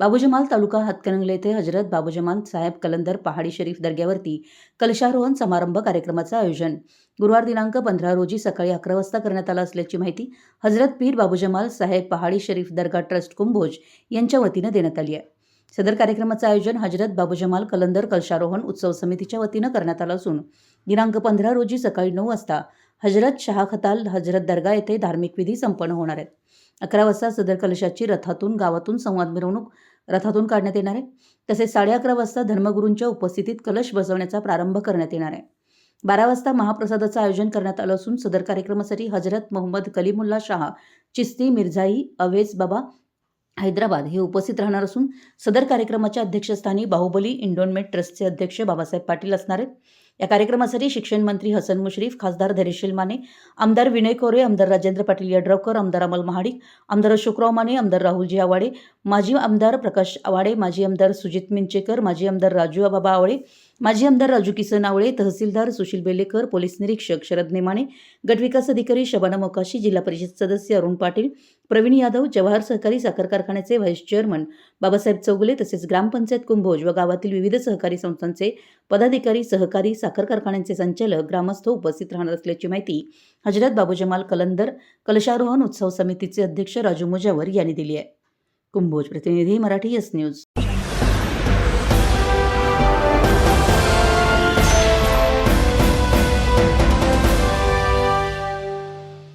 बाबूजमाल तालुका हातकणंगले येथे हजरत बाबूजमाल साहेब कलंदर पहाडी शरीफ दर्ग्यावरती कलशारोहण समारंभ कार्यक्रमाचं आयोजन. गुरुवार दिनांक पंधरा रोजी सकाळी अकरा वाजता करण्यात आला असल्याची माहिती हजरत पीर बाबूजमाल साहेब पहाडी शरीफ दर्गा ट्रस्ट कुंभोज यांच्या वतीनं देण्यात आली आहे. सदर कार्यक्रमाचं आयोजन हजरत बाबूजमाल कलंदर कलशारोहण उत्सव समितीच्या वतीनं करण्यात आलं असून दिनांक पंधरा रोजी सकाळी नऊ वाजता हजरत शाह खताल हजरत दर्गा येथे धार्मिक विधी संपन्न होणार आहेत. अकरा वाजता सदर कलशाची रथातून गावातून संवाद मिरवणूक रथातून काढण्यात येणार आहे. तसेच साडे अकरा वाजता धर्मगुरूंच्या उपस्थितीत कलश बसवण्याचा प्रारंभ करण्यात येणार आहे. बारा वाजता महाप्रसादाचं आयोजन करण्यात आलं असून सदर कार्यक्रमासाठी हजरत मोहम्मद कलीमुल्ला शाह चिस्ती मिर्झाई अवेज बाबा हैदराबाद हे उपस्थित राहणार असून सदर कार्यक्रमाच्या अध्यक्षस्थानी बाहुबली इंडोनमेंट ट्रस्टचे अध्यक्ष बाबासाहेब पाटील असणार आहेत. या कार्यक्रमासाठी शिक्षण मंत्री हसन मुश्रीफ खासदार धैर्यशील माने आमदार विनय कोरे आमदार राजेंद्र पाटील यड्रावकर आमदार अमल महाडिक आमदार अशोकराव माने आमदार राहुलजी आवाडे माजी आमदार प्रकाश आवाडे माजी आमदार सुजित मिंचेकर माजी आमदार राजू बाबा आवळे माजी आमदार राजू किसन आवळे तहसीलदार सुशील बेलेकर पोलीस निरीक्षक शरद नेमाने गटविकास अधिकारी शबाना मोकाशी जिल्हा परिषद सदस्य अरुण पाटील प्रवीण यादव जवाहर सहकारी साखर कारखान्याचे व्हाईस चेअरमन बाबासाहेब चौगुले तसेच ग्रामपंचायत कुंभोज व गावातील विविध सहकारी संस्थांचे पदाधिकारी सहकारी साखर कारखान्यांचे संचालक ग्रामस्थ उपस्थित राहणार असल्याची माहिती हजरत बाबू जमाल कलंदर कलशारोहण उत्सव समितीचे अध्यक्ष राजू मुजावर यांनी दिली आहे. कुंभोज प्रतिनिधी मराठी एस न्यूज.